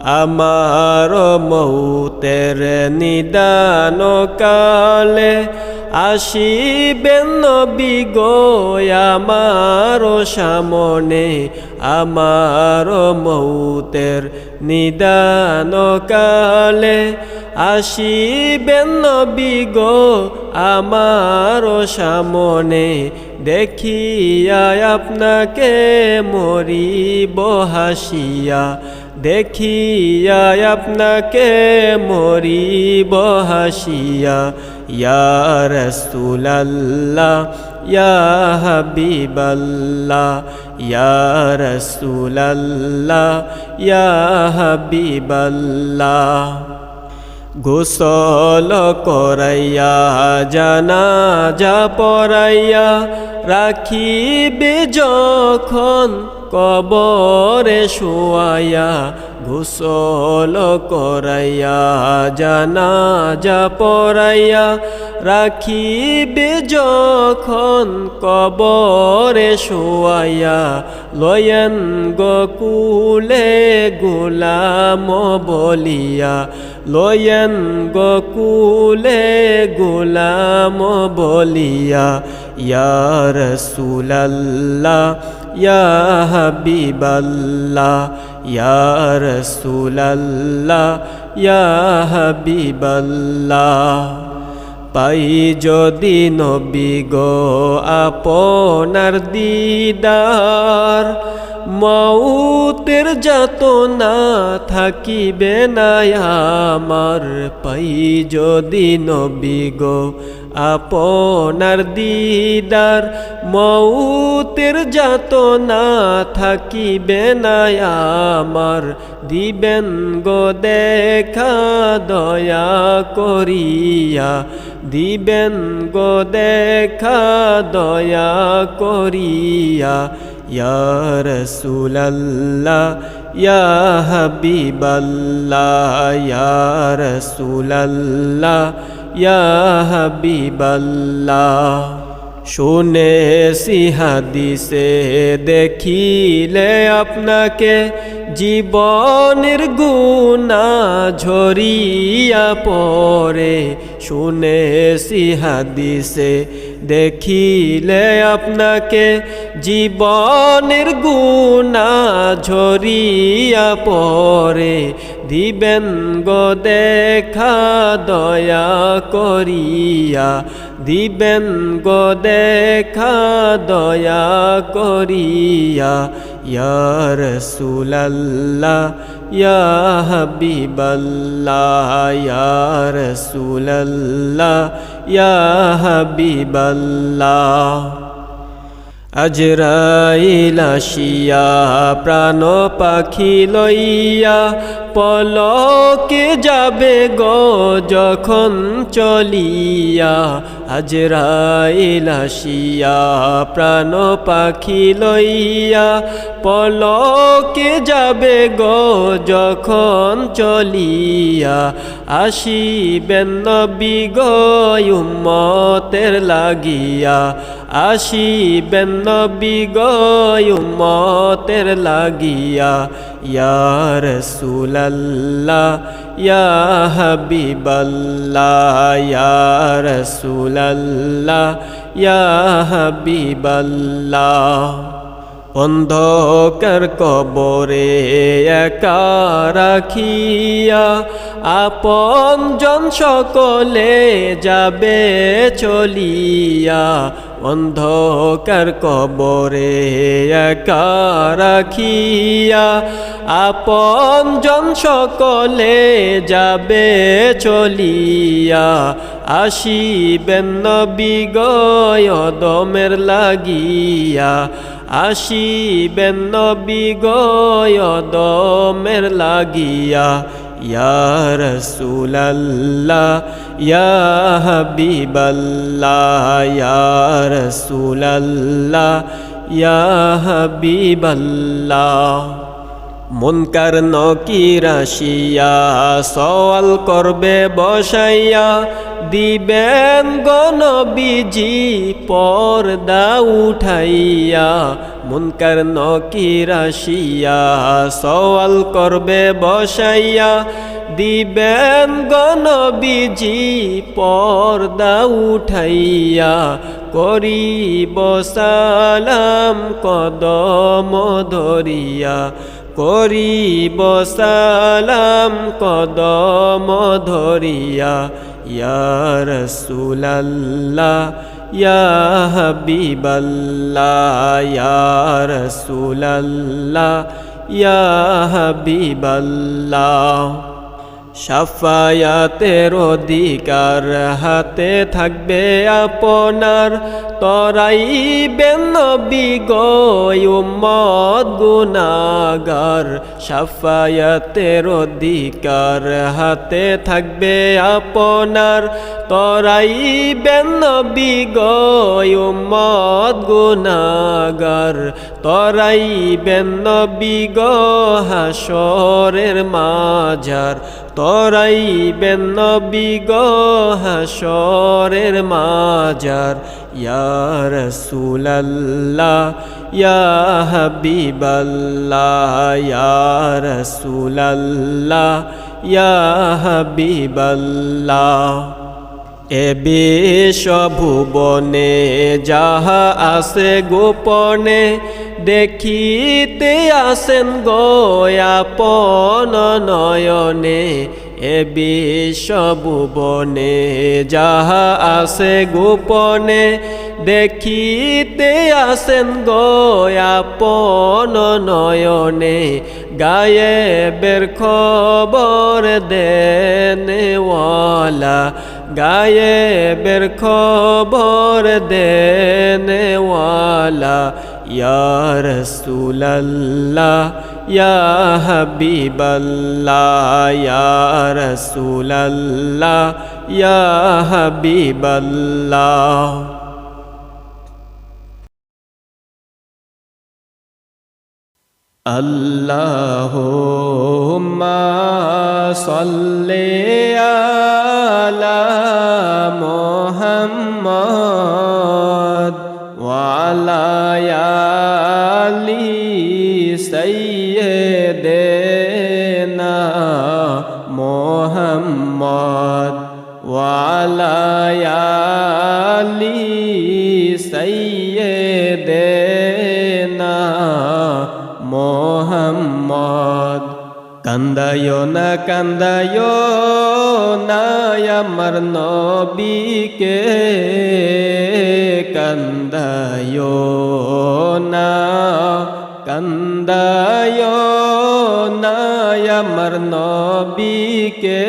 আমার মৌতের নিদান কালে আসিবেন নবী গো আমার সামনে। আমার মৌতের নিদান কালে আসিবেন নবী গো আমার সামনে। দেখিয়া আপনাকে মরিব হাসিয়া দেখিয়া আপনাকে মরিব হাসিয়া, ইয়া রসুলাল্লাহ, ইয়া হাবিবাল্লাহ, ইয়া রসুলাল্লাহ গোসল করাইয়া জানা যা পড়াইয়া রাখিবে যখন কবরে শুয়াইয়া, গোসল করাইয়া জানা যা পড়াইয়া রাখিবে যখন কবরে শুয়াইয়া, লয়েন গকুলে গোলাম বলিয়া, লয়েন গকুলে গোলাম বলিয়া ইয়া হাবিবাল্লাহ ইয়া রসুলাল্লাহ ইয়া হাবিবাল্লাহ পাই যদি নবী গো আপনার দিদার মৌতের যত না থাকিবে না আমার পাই যদি নবী গো আপনার দিদার। মৌতের যত না থাকিবে না আমার, দিবেন গো দেখা দয়া করিয়া। দিবেন গো দেখা দয়া করিয়া। ইয়া রসুলাল্লাহ ইয়া হাবিবাল্লাহ ইয়া রসুলাল্লাহ ইয়া হাবিবাল্লাহ শুনেছি হাদিসে দেখিলে আপনাকে জীবনের গুণা ঝরিয়া পরে শুনেছি হাদিসে, দেখিলে আপনাকে জীবনের গুণা ঝরিয়া পরে দিবেন গো দেখা দয়া করিয়া, দিবেন গো দেখা দয়া করিয়া রসুলাল্লাহ ইয়া হাবিবাল্লাহ। আজরাইল আসিয়া প্রাণ পাখি লইয়া পলকে যাবে গো যখন চলিয়া আজরাইল আসিয়া প্রাণ পাখি লইয়া। পলকে যাবে গো যখন চলিয়া, আসিবেন নবী গো উম্মতের লাগিয়া। আসিবেন নবী গো উম্মতের লাগিয়া, ইয়া রসুলাল্লাহ, ইয়া হাবিবাল্লাহ, ইয়া রসুলাল্লাহ, ইয়া হাবিবাল্লাহ। অন্ধকার কবরে রাখিয়া আপন জন সকলে যাবে চলিয়া অন্ধকার কবরে রাখিয়া আপন জন সকলে যাবে চলিয়া। আসিবেন নবী গয়দমের লাগিয়া। আসিবেন নবী গয়দমের লাগিয়া। হাবিবাল্লাহ ইয়া রসুলাল্লাহ ইয়া মনকার মুনকার নকিরাশিয়া সওয়াল করবে বসাইয়া দিবেন গণবিজি পর্দা উঠাইয়া, মুনকার নকিরাশিয়া সওয়াল করবে বসাইয়া, দিবেন গণবিজি পর্দা উঠাইয়া, করিব সালাম কদম ধরিয়া, করিব সালাম কদম ধরিয়া ইয়া রসুলাল্লাহ ইয়া হাবিবাল্লাহ ইয়া রসুলাল্লাহ ইয়া হাবিবাল্লাহ। সাফায়াতের অধিকার হাতে থাকবে আপনার তরাইবেন নবী মদ গুনাগার সাফায়াতের অধিকার হাতে থাকবে আপনার। তরাইবেন নবী গয়ুম্মদ গুনাগার তরাইবেন নবী গো হাসরের মাজার। তরাইবেন নবী গো হাসরের মাজার। ইয়ার রাসূলাল্লাহ, ইয়া হাবিবাল্লাহ, ইয়া রাসূলাল্লাহ, ইয়া হাবিবাল্লাহ। এ ভুবনে যাহা আছে গোপনে, দেখিতে আসেন গয়াপন নয়নে। এ ভুবনে যাহা আছে গোপনে, দেখিতে আসেন গয়াপন নয়নে। গায়ে বের খবর দেনেওয়ালা গায়ে বের খবর দেনেওয়ালা ইয়া রসুলাল্লাহ ইয়া হাবিবাল্লাহ ইয়া রসুলাল্লাহ ইয়া হাবিবাল্লাহ اللهم صل على মোহাম্মদ ওয়ালায়ালি সৈয়দেনা মোহাম্মদ ওয়ালায়ালি সৈয়দেনা মোহাম্মদ কান্দায় না কান্দায় না আমার নবীকে। কান্দায় না কান্দায় না আমার নবীকে।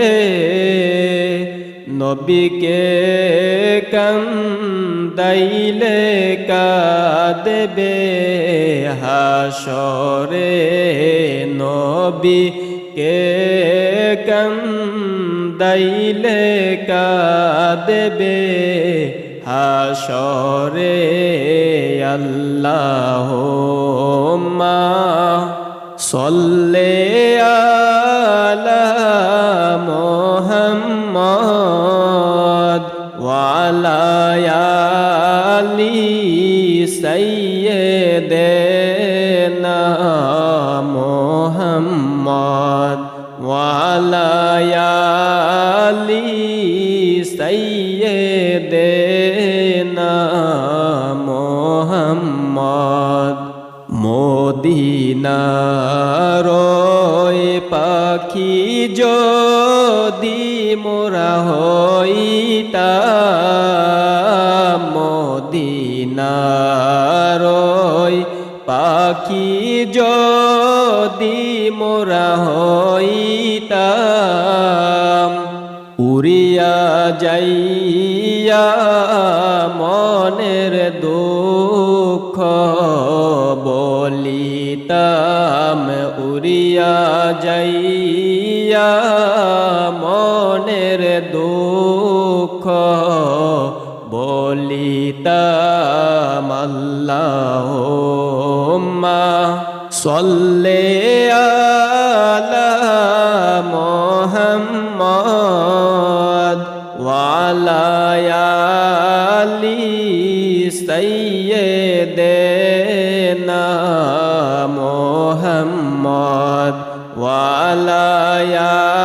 নবীকে কান্দাইলে কাঁদবে হাসরে নবী। কে কান্দাইলে কাঁদবে হাসরে আল্লাহ মা সল্লে আলা মোহাম্মদ ওয়ালায়ালি মদিনারয় পাখি যদি মোরা হইতা মদিনারয় পাখি যদি মোরা হইতাম উড়িয়া যাইয়া মনের দুঃখ উড়িয়া যাইয়া মনের দুঃখ বলিতাম আল্লাহ সল্লে আ ওয়ালায়ালি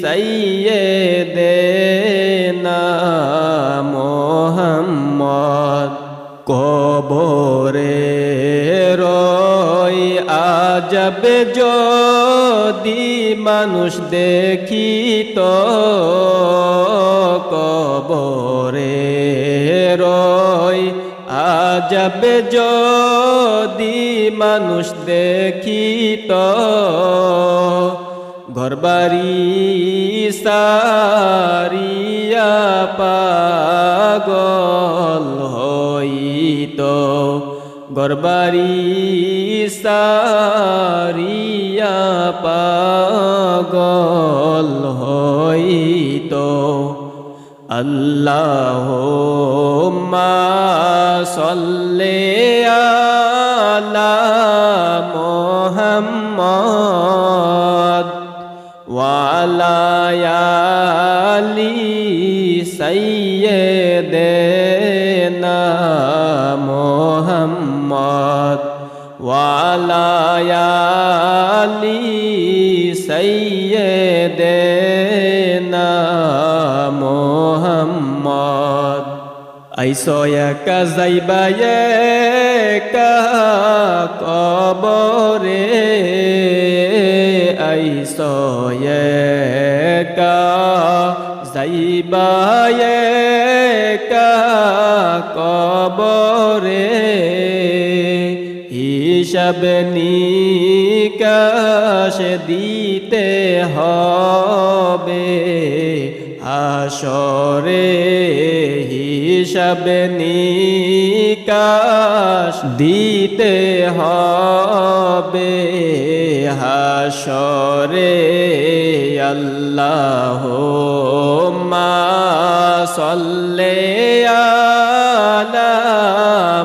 সাইয়েদেনা মোহাম্মদ কবরে রই আজব যদি মানুষ দেখিত কবরে রই আজব যদি মানুষ দেখিত। ঘরবাড়ি সারিয়া পাগল হইত। গরবারি সারিয়া পাগল হইত। আল্লাহ সল্লে আলা মোহাম্মদ ওয়ালায়ালি সাইয়েদেনা মোহাম্মদ ওয়ালায়ালি সাইয়েদেনা মোহাম্মদ আইসো একা যাইবা একা কবরে। আইসো একা যাইবা একা কবরে। হিসাব নিকাশ দিতে হবে। আসরে হিসাব নিকাশ দিতে হবে হাসরে আল্লাহ মা সল্লে আলা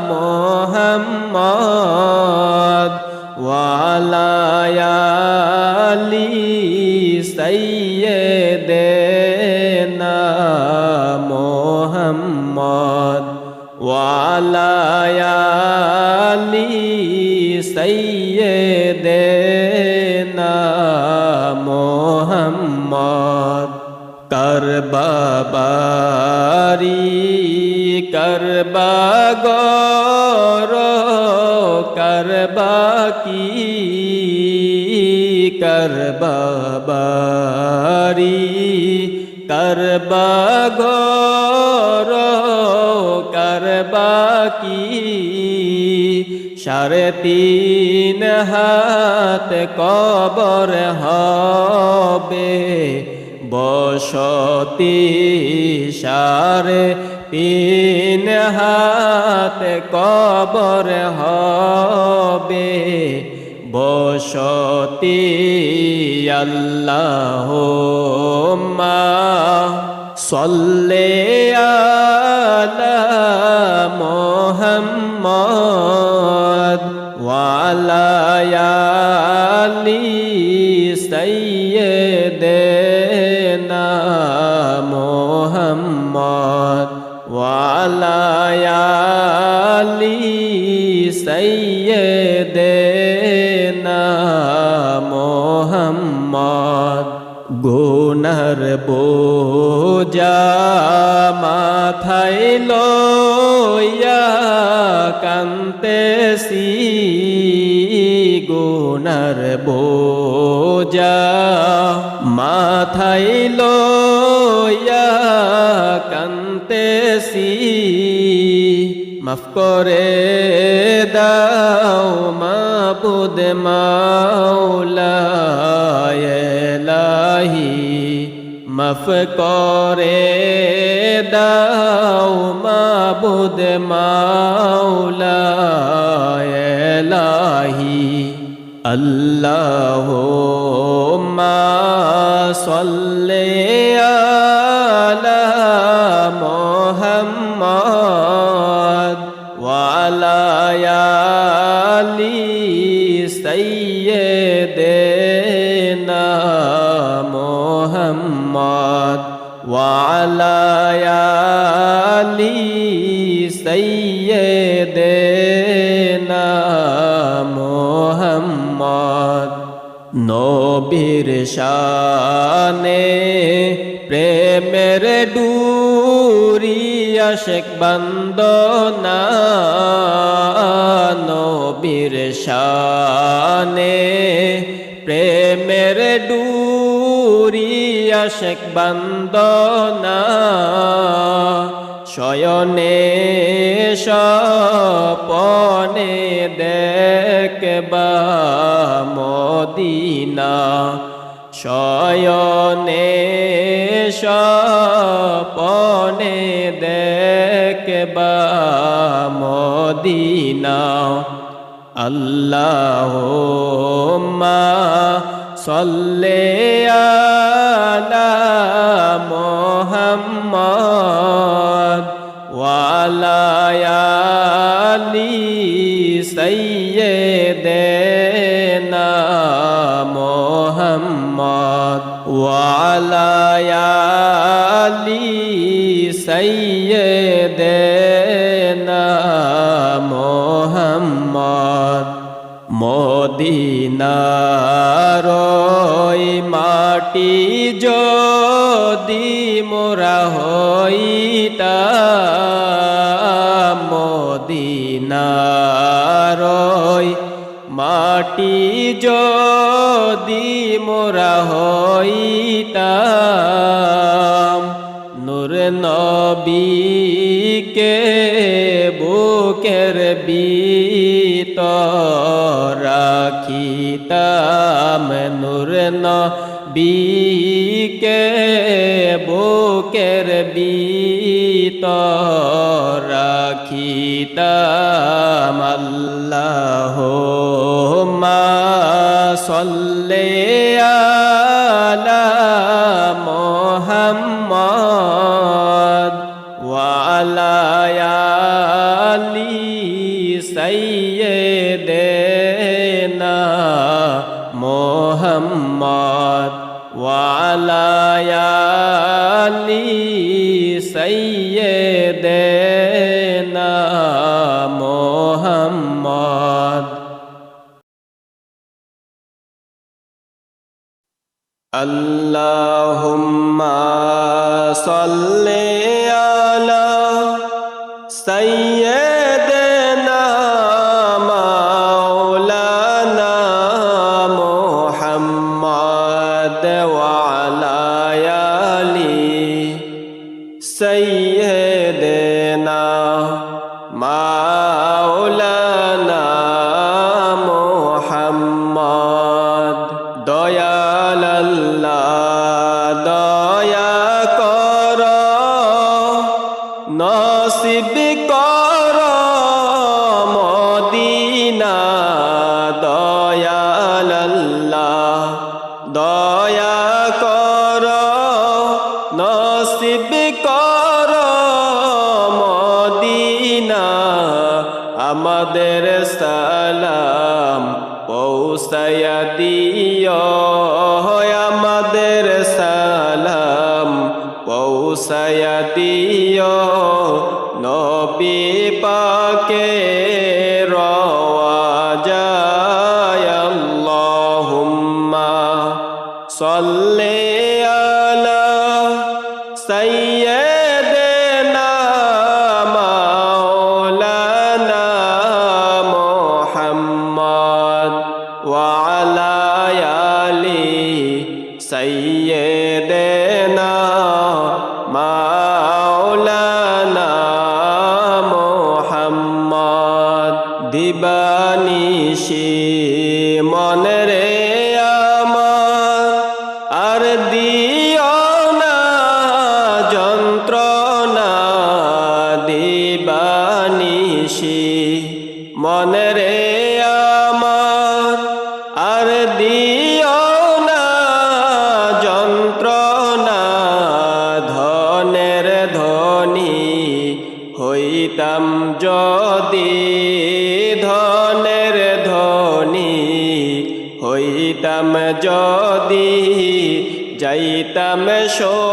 মোহাম্মদ মোহাম্মদ ওয়ালায়ালি সাইয়েদেনা মোহাম্মদ। করবাবারি করবা গর করবা কি করবাবারি করবা গর করবা কি সাড়ে তিন হাত কবর হবে। বসতি সারে তিন হাত কবর হবে। বসতি আল্লাহ মা সল্লে ওয়ালায়ালি গুনার বোজা মাথায় লইয়া কান্তেসি গুনার বোজা মাথায় লইয়া কান্তেসি মাফ করে দাও মাবুদ মাওলাহি মাফ করে দাও মাবুদ মাওলাহি আল্লাহ মা সল্লে ওয়ালায়ালি সাইয়েদেনা মোহাম্মদ নবীর শানে প্রেমের ডুরি আশেক বন্দনা নবীর শানে প্রেমের ডুরি আশেক বন্দনা শয়নে সপনে দেখবা মদিনা শয়নে সপনে দেখবা মদিনা। আল্লাহ সল্লে আলা মোহাম্মদ ওয়ালায়ালি সৈয়দেনা মোহাম্মদ ওয়ালায়ালি সৈয়দেনা মদিনার মাটি যদি মোরা হইতা মদিনার মাটি যদি মোরা হইতাম নূর নবীকে বুকের ভিতর রাখিতাম নূর নবীকে বুকের বিত রাখিতাম আল্লাহ সল্লে আল্লাহুম্মা সাল্লি আলা সাইয়্যিদ দয়া কর, নসিব কর মদিনা, আমাদের সালাম পৌঁছায়া দিও। আমাদের সালাম পৌঁছায়া দিও। নবী পাকে দিবানিশি। Quítame yo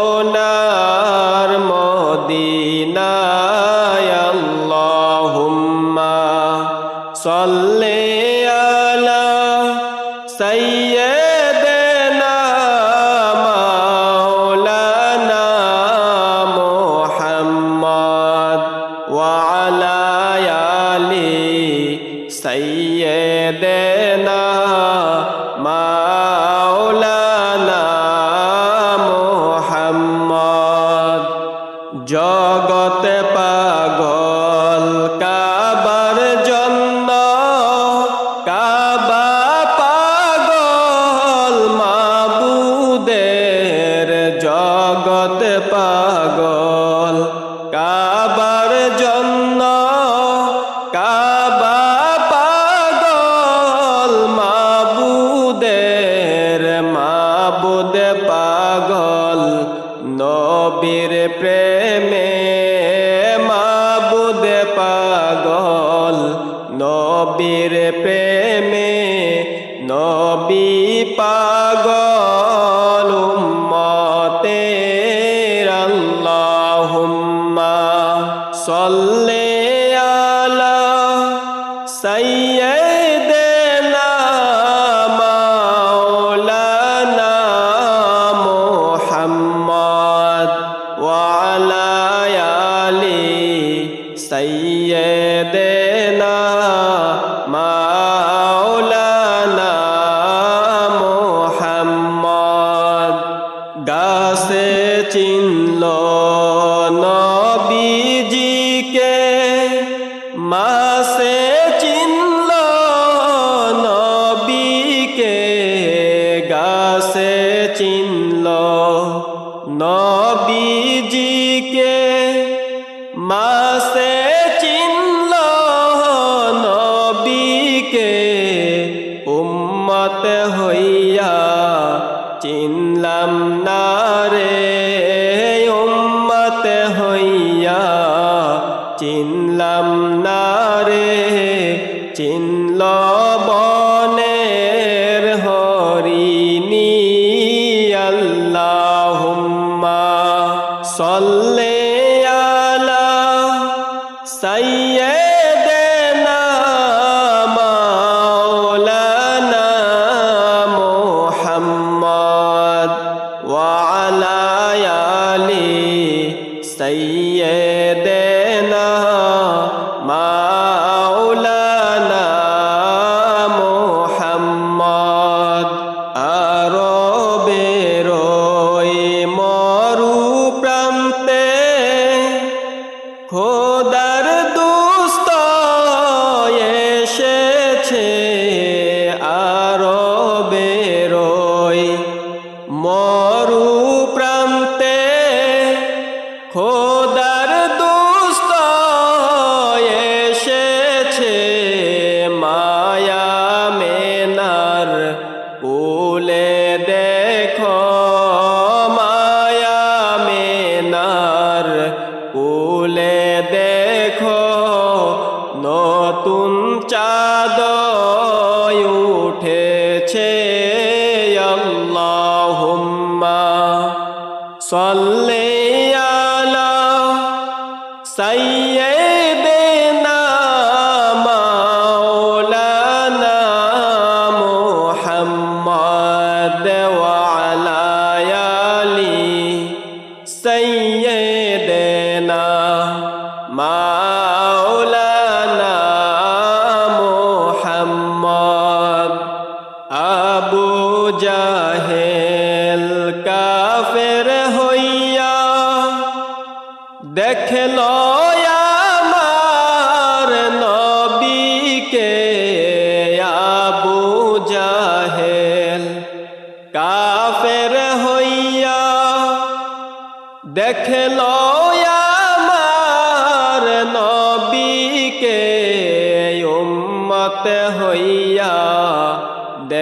hace দেনা মা রেখেছে আল্লাহুম্মা সাল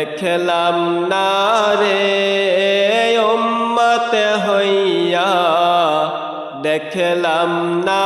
দেখলাম না রে ওম্মতে হইয়া। দেখলাম না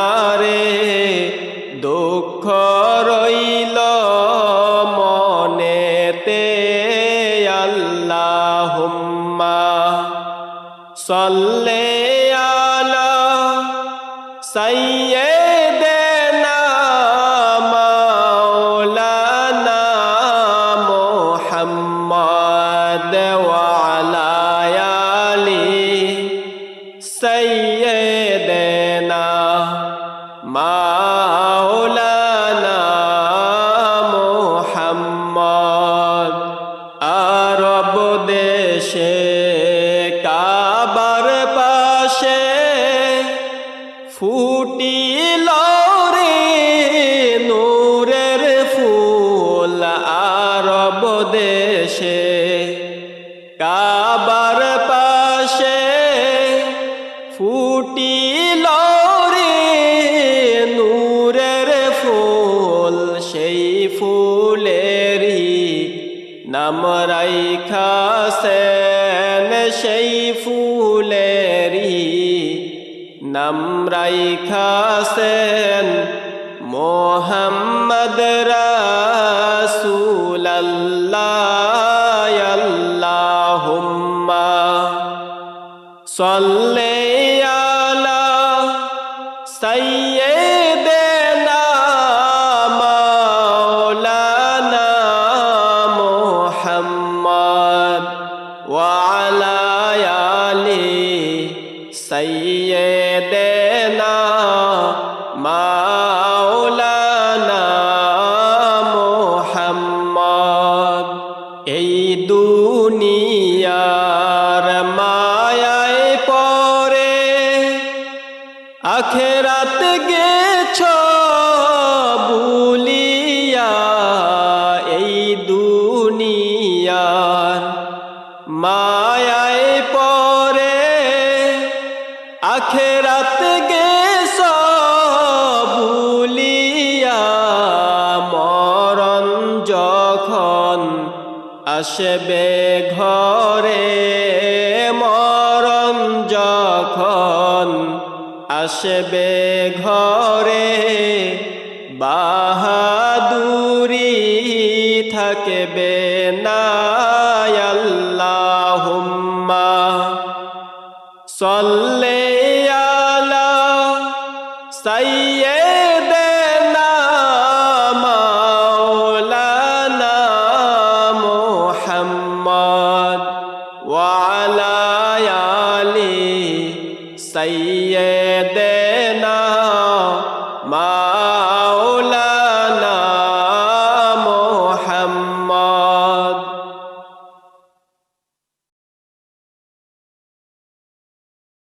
যখন আসবে ঘরে মরণ যখন আসবে ঘরে বাহাদুরি থাকবে না আল্লাহুম্মা।